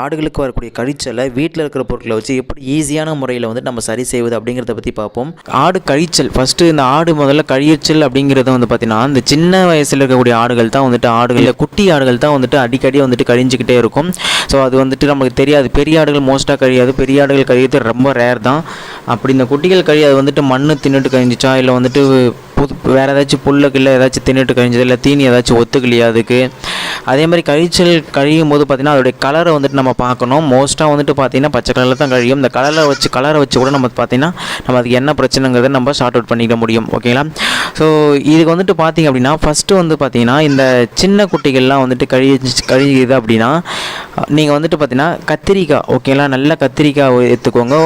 ஆடுகளுக்கு வரக்கூடிய கழிச்சலை வீட்டில் இருக்கிற பொருட்களை வச்சு எப்படி ஈஸியான முறையில் வந்து நம்ம சரி செய்வது அப்படிங்கிறத பற்றி பார்ப்போம். ஆடு கழிச்சல். ஃபஸ்ட்டு இந்த ஆடு முதல்ல கழிச்சல் அப்படிங்கிறத வந்து பார்த்திங்கன்னா இந்த சின்ன வயசில் இருக்கக்கூடிய ஆடுகள் தான் வந்துட்டு ஆடுகள் குட்டி ஆடுகள் தான் வந்துட்டு அடிக்கடி வந்துட்டு கழிஞ்சிக்கிட்டே இருக்கும். ஸோ அது வந்துட்டு நமக்கு தெரியாது. பெரிய ஆடுகள் மோஸ்ட்டாக கழியாது. பெரிய ஆடுகள் கழியது ரொம்ப ரேர் தான். அப்படி இந்த குட்டிகள் கழி அது வந்துட்டு மண்ணு தின்னுட்டு கழிஞ்சிச்சா இல்லை வந்துட்டு புது வேறு ஏதாச்சும் புல்லுக்கு இல்லை ஏதாச்சும் தின்னுட்டு கழிஞ்சது இல்லை தீனி ஏதாச்சும் ஒத்துக்கலையா அதுக்கு? அதே மாதிரி கழிச்சல் கழியும் போது பார்த்திங்கன்னா அதோடைய கலரை வந்துட்டு நம்ம பார்க்கணும். மோஸ்ட்டாக வந்துட்டு பார்த்திங்கன்னா பச்சை கலரில் தான் கழியும். இந்த கலரை வச்சு கலரை வச்சு கூட நம்ம பார்த்திங்கன்னா நம்ம அதுக்கு என்ன பிரச்சனைங்கிறத நம்ம ஷார்ட் அவுட் பண்ணிக்க முடியும். ஓகேங்களா ஸோ இதுக்கு வந்துட்டு பார்த்திங்க அப்படின்னா ஃபஸ்ட்டு வந்து பார்த்திங்கன்னா இந்த சின்ன குட்டிகள்லாம் வந்துட்டு கழிச்சு கழியுது அப்படின்னா நீங்கள் வந்துட்டு பார்த்திங்கன்னா கத்திரிக்காய் ஓகேங்களா நல்ல கத்திரிக்காய் எடுத்துக்கோங்க.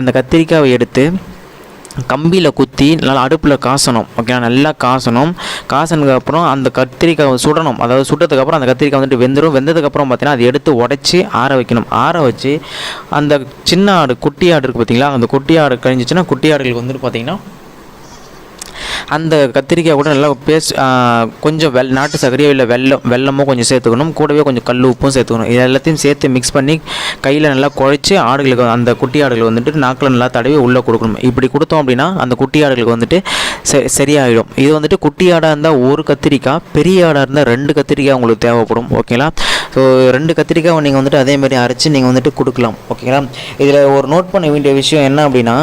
அந்த கத்திரிக்காவை எடுத்து கம்பியில் குத்தி நல்லா அடுப்பில் காசணும். ஓகேனா நல்லா காசணும். காசனதுக்கப்புறம் அந்த கத்திரிக்காய் சுடணும். அதாவது சுட்டதுக்கப்புறம் அந்த கத்திரிக்காய் வந்துட்டு வெந்துடும் வெந்ததுக்கப்புறம் பார்த்தீங்கன்னா அதை எடுத்து உடச்சி ஆற வைக்கணும். ஆற வச்சு அந்த சின்ன ஆடு குட்டி ஆடு இருக்குது பார்த்தீங்களா அந்த குட்டி ஆடு கழிஞ்சிச்சுன்னா குட்டி ஆடுகளுக்கு வந்துட்டு பார்த்திங்கன்னா அந்த கத்திரிக்காய் கூட நல்லா பேஸ்ட் கொஞ்சம் வெள் நாட்டு சர்க்கரையோ இல்லை வெள்ளம் வெள்ளமோ கொஞ்சம் சேர்த்துக்கணும். கூடவே கொஞ்சம் கல் உப்பும் சேர்த்துக்கணும். இது எல்லாத்தையும் சேர்த்து மிக்ஸ் பண்ணி கையில் நல்லா குழைச்சி ஆடுகளுக்கு அந்த குட்டி ஆடுகள் வந்துட்டு நாக்கில் நல்லா தடவி உள்ளே கொடுக்கணும். இப்படி கொடுத்தோம் அப்படின்னா அந்த குட்டி ஆடுகளுக்கு வந்துட்டு ச சரியாயிடும். இது வந்துட்டு குட்டி ஆடாக இருந்தால் ஒரு கத்திரிக்காய் பெரிய ஆடாக இருந்தால் ரெண்டு கத்திரிக்காய் உங்களுக்கு தேவைப்படும். ஓகேங்களா ஸோ ரெண்டு கத்திரிக்காவை நீங்கள் வந்துட்டு அதே மாதிரி அரைச்சி நீங்கள் வந்துட்டு கொடுக்கலாம். ஓகேங்களா இதில் ஒரு நோட் பண்ண வேண்டிய விஷயம் என்ன அப்படின்னா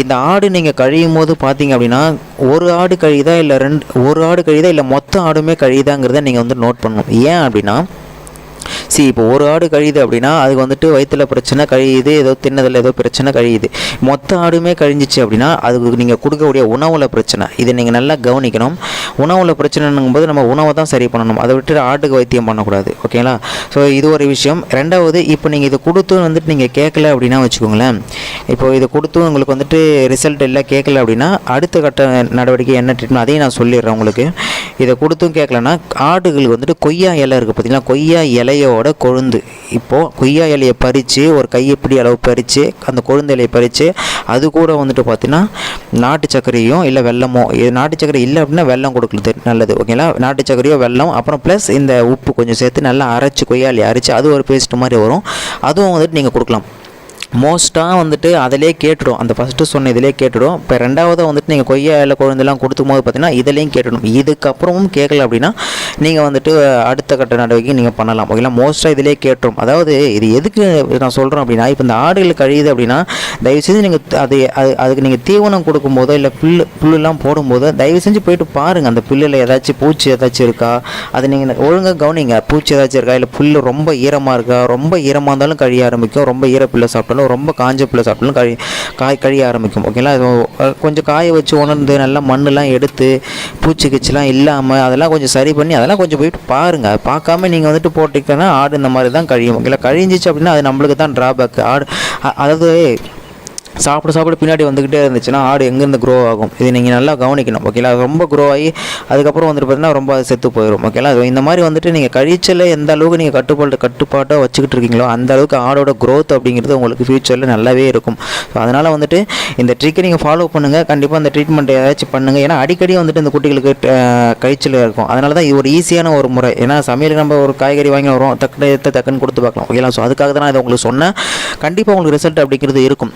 இந்த ஆடு நீங்கள் கழியும் போது பார்த்தீங்க அப்படின்னா ஒரு ஆடு கழிதா இல்லை ரெண்டு ஒரு ஆடு கழிதா இல்லை மொத்த ஆடுமே கழிதாங்கிறத நீங்கள் வந்து நோட் பண்ணணும். ஏன் அப்படின்னா சி இப்போ ஒரு ஆடு கழியுது அப்படின்னா அதுக்கு வந்துட்டு வயிற்றில் பிரச்சனை கழியுது ஏதோ தின்னதில் ஏதோ பிரச்சனை கழியுது. மொத்த ஆடுமே கழிஞ்சிச்சு அப்படின்னா அதுக்கு நீங்கள் கொடுக்கக்கூடிய உணவில் பிரச்சனை. இதை நீங்கள் நல்லா கவனிக்கணும். உணவில் பிரச்சனைங்கும்போது நம்ம உணவை தான் சரி பண்ணணும். அதை விட்டு ஆட்டுக்கு வைத்தியம் பண்ணக்கூடாது. ஓகேங்களா ஸோ இது ஒரு விஷயம். ரெண்டாவது இப்போ நீங்கள் இதை கொடுத்து வந்துட்டு நீங்கள் கேட்கல அப்படின்னா வச்சுக்கோங்களேன். இப்போ இதை கொடுத்து உங்களுக்கு வந்துட்டு ரிசல்ட் இல்லை கேட்கல அப்படின்னா அடுத்த கட்ட நடவடிக்கை என்ன ட்ரீட்மெண்ட் அதையும் நான் சொல்லிடுறேன் உங்களுக்கு. இதை கொடுத்தும் கேட்கலன்னா ஆடுகளுக்கு வந்துட்டு கொய்யா இலை இருக்குது பார்த்தீங்களா? கொய்யா இலையோட கொழுந்து. இப்போது கொய்யா இலையை பறித்து ஒரு கையப்பிடி அளவு பறித்து அந்த கொழுந்து இலையை பறித்து அது கூட வந்துட்டு பார்த்தீங்கன்னா நாட்டு சர்க்கரையும் இல்லை வெல்லமோ இது நாட்டு சர்க்கரை இல்லை அப்படின்னா வெல்லம் கொடுக்குறது நல்லது ஓகேங்களா நாட்டு சர்க்கரையோ வெல்லம் அப்புறம் ப்ளஸ் இந்த உப்பு கொஞ்சம் சேர்த்து நல்லா அரைச்சி கொய்யா இலையை அரைச்சி அது ஒரு பேஸ்ட் மாதிரி வரும். அதுவும் வந்துட்டு நீங்கள் கொடுக்கலாம். மோஸ்ட்டாக வந்துட்டு அதிலே கேட்டுடும். அந்த ஃபஸ்ட்டு சொன்ன இதிலே கேட்டுடும். இப்போ ரெண்டாவதாக வந்துட்டு நீங்கள் கொய்யா இல்லை குழந்தெல்லாம் கொடுத்தும் போது பார்த்தீங்கன்னா இதுலேயும் கேட்டுடும். இதுக்கப்புறமும் கேட்கல அப்படின்னா நீங்கள் வந்துட்டு அடுத்த கட்ட நடவடிக்கை நீங்கள் பண்ணலாம். ஓகேங்களா? மோஸ்ட்டாக இதிலே கேட்டுரும். அதாவது இது எதுக்கு நான் சொல்கிறேன் அப்படின்னா இப்போ இந்த ஆடுகள் கழியுது அப்படின்னா தயவு செஞ்சு நீங்கள் அது அது அதுக்கு நீங்கள் தீவனம் கொடுக்கும்போதோ இல்லை புல் புல்லுலாம் போடும்போதோ தயவு செஞ்சு போயிட்டு பாருங்கள் அந்த புல்லில் ஏதாச்சும் பூச்சி ஏதாச்சும் இருக்கா? அதை நீங்கள் ஒழுங்காக கவனிங்க. பூச்சி ஏதாச்சும் இருக்கா? இல்லை புல் ரொம்ப ஈரமாக இருக்கா? ரொம்ப ஈரமாக இருந்தாலும் கழிய ஆரம்பிக்கும். ரொம்ப ஈரப்புல்லை சாப்பிட்டாலும் ரொம்ப காஞ்ச புல்லை சாப்பிட்டாலும் கழி காய் கழிய ஆரம்பிக்கும் ஓகேங்களா கொஞ்சம் காய வச்சு உணர்ந்து நல்லா மண்ணெலாம் எடுத்து பூச்சி கிச்சிலாம் இல்லாமல் அதெல்லாம் கொஞ்சம் சரி பண்ணி அதெல்லாம் கொஞ்சம் போயிட்டு பாருங்கள் பார்க்காம நீங்கள் வந்துட்டு போட்டிங்கன்னா ஆடு இந்த மாதிரி தான் கழியும் ஓகேங்களா கழிஞ்சிச்சு அப்படின்னா அது நம்மளுக்கு தான் ட்ராபேக் ஆடு அதாவது சாப்பிட சாப்பிட பின்னாடி வந்துக்கிட்டே இருந்துச்சுன்னா ஆடு எங்கேருந்து க்ரோ ஆகும்? இது நீங்கள் நல்லா கவனிக்கணும் ஓகேங்களா அது ரொம்ப க்ரோ ஆகி அதுக்கப்புறம் வந்துட்டு பார்த்தீங்கன்னா ரொம்ப அது செத்து போயிடும் ஓகேங்களா இந்த மாதிரி வந்துட்டு நீங்கள் கழிச்சல எந்த அளவுக்கு நீங்கள் கட்டுப்பாடு கட்டுப்பாட்டாக வச்சுக்கிட்டு இருக்கீங்களோ அந்த அளவுக்கு ஆடோட க்ரோத் அப்படிங்கிறது உங்களுக்கு ஃப்யூச்சரில் நல்லாவே இருக்கும். ஸோ அதனால் வந்துட்டு இந்த ட்ரிக்கை நீங்கள் ஃபாலோ பண்ணுங்கள் கண்டிப்பாக அந்த ட்ரீட்மெண்ட் ஏதாச்சும் பண்ணுங்கள் ஏன்னா அடிக்கடி வந்துட்டு இந்த குட்டிகளுக்கு கழிச்சல் இருக்கும். அதனால தான் இது ஒரு ஈஸியான ஒரு முறை. ஏன்னா சமையலுக்கு நம்ம ஒரு காய்கறி வாங்கி வரோம் டக்குனு எடுத்து டக்குன்னு கொடுத்து பார்க்கலாம் ஓகேங்களா ஸோ அதுக்காக தான் நான் இதை உங்களுக்கு சொன்னேன். கண்டிப்பாக உங்களுக்கு ரிசல்ட் அப்படிங்கிறது இருக்கும்.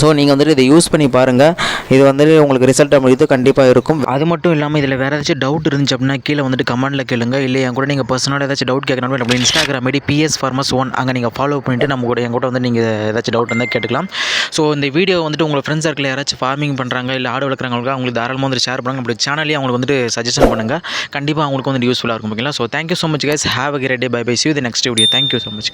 ஸோ நீங்கள் வந்துட்டு இதை யூஸ் பண்ணி பாருங்கள் இது வந்துட்டு உங்களுக்கு ரிசல்ட் அப்படிங்கிறது கண்டிப்பாக இருக்கும். அது மட்டும் இல்லாமல் இதில் வேறு ஏதாச்சும் டவுட் இருந்துச்சு அப்படின்னா கீழே வந்துட்டு கமெண்ட்டில் கேளுங்க. இல்லை என் கூட நீங்கள் பர்சனலாக ஏதாச்சும் டவுட் கேட்கணும் அப்படி Instagram ID BS pharmas one அங்கே நீங்கள் ஃபாலோ பண்ணிவிட்டு நம்ம கூட என் கூட வந்து நீங்கள் ஏதாச்சும் டவுட் இருந்தால் கேட்டுக்கலாம். ஸோ இந்த வீடியோ வந்துட்டு உங்கள் ஃப்ரெண்ட்ஸ் சர்க்கிள் யாராச்சும் ஃபார்மிங் பண்ணுறாங்க இல்லை ஆடு வளர்க்குறவங்களுக்கு அவங்களுக்கு தாராளமாக வந்து ஷேர் பண்ணுங்க. அப்படி சேனலே அவங்களுக்கு வந்துட்டு சஜஷன் பண்ணுங்கள் கண்டிப்பாக அவங்களுக்கு வந்து யூஸ்ஃபுல்லாக இருக்கும். ஓகேங்களா so thank you so much guys have a great day bye bye see the next video thank you so much